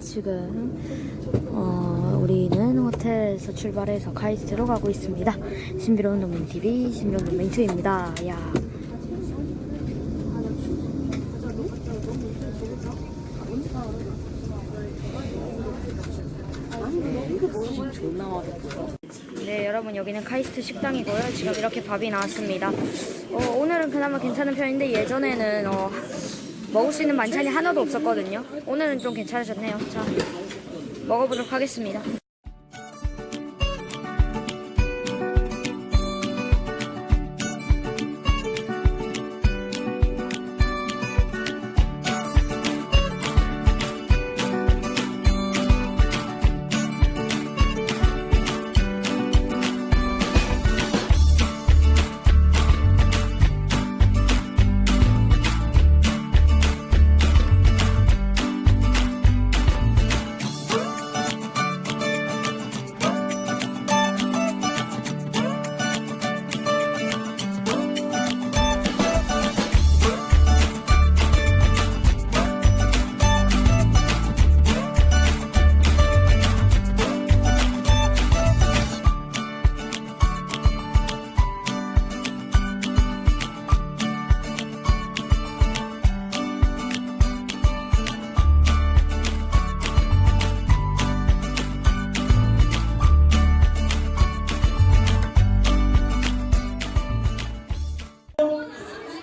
지금 어, 우리는 호텔에서 출발해서 카이스트로 가고 있습니다. 신비로운 농민 TV 신비로운 농민 2입니다. 야. 네, 여러분 여기는 카이스트 식당이고요. 지금 이렇게 밥이 나왔습니다. 어, 오늘은 그나마 괜찮은 편인데 예전에는 어, 먹을 수 있는 만찬이 하나도 없었거든요. 오늘은 좀 괜찮아졌네요. 자, 먹어보도록 하겠습니다.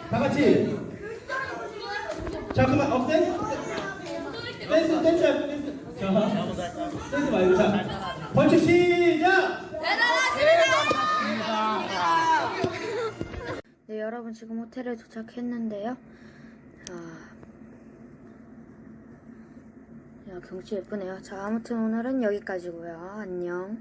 다 같이. 자, 그만, 어, 댄스. 댄스, 댄스, 댄스. 자, 댄스 말고, 자. 벌칙 시작! 네, 여러분 지금 호텔에 도착했는데요. 자, 야, 경치 예쁘네요. 자, 아무튼 오늘은 여기까지고요. 안녕.